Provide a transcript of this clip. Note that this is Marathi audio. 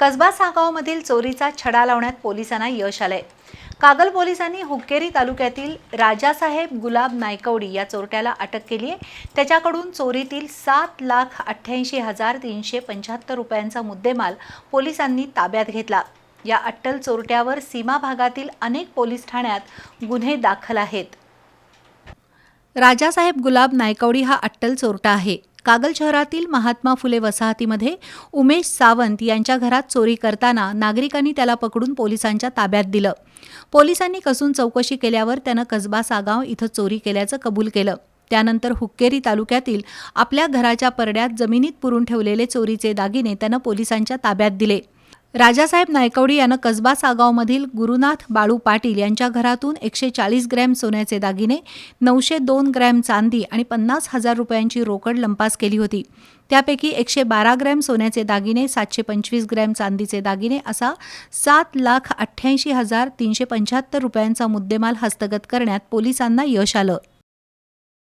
कसबा सागावमधील चोरीचा छडा लावण्यात पोलिसांना यश आलंय. कागल पोलिसांनी हुक्केरी तालुक्यातील राजासाहेब गुलाब नायकवडी या चोरट्याला अटक केली आहे त्याच्याकडून चोरीतील सात लाख अठ्ठ्याऐंशी हजार तीनशे पंच्याहत्तर रुपयांचा मुद्देमाल पोलिसांनी ताब्यात घेतला. या अट्टल चोरट्यावर सीमा भागातील अनेक पोलीस ठाण्यात गुन्हे दाखल आहेत. राजासाहेब गुलाब नायकवडी हा अट्टल चोरटा आहे. कागल शहरातील महात्मा फुले वसाहतीमध्ये उमेश सावंत यांच्या घरात चोरी करताना नागरिकांनी त्याला पकडून पोलिसांच्या ताब्यात दिलं. पोलिसांनी कसून चौकशी केल्यावर त्यानं कसबा सागाव इथं चोरी केल्याचं कबूल केलं. त्यानंतर हुक्केरी तालुक्यातील आपल्या घराच्या परड्यात जमिनीत पुरून ठेवलेले चोरीचे दागिने त्यानं पोलिसांच्या ताब्यात दिले. राजासाहेब नायकवडी यानं कसबा सागावमधील गुरुनाथ बाळू पाटील यांच्या घरातून एकशे चाळीस ग्रॅम सोन्याचे दागिने नऊशे दोन ग्रॅम चांदी आणि पन्नास हजार रुपयांची रोकड लंपास केली होती. त्यापैकी एकशे बारा ग्रॅम सोन्याचे दागिने सातशे पंचवीस ग्रॅम चांदीचे दागिने असा सात लाख अठ्ठ्याऐंशी हजार तीनशे पंच्याहत्तर रुपयांचा मुद्देमाल हस्तगत करण्यात पोलिसांना यश आलं.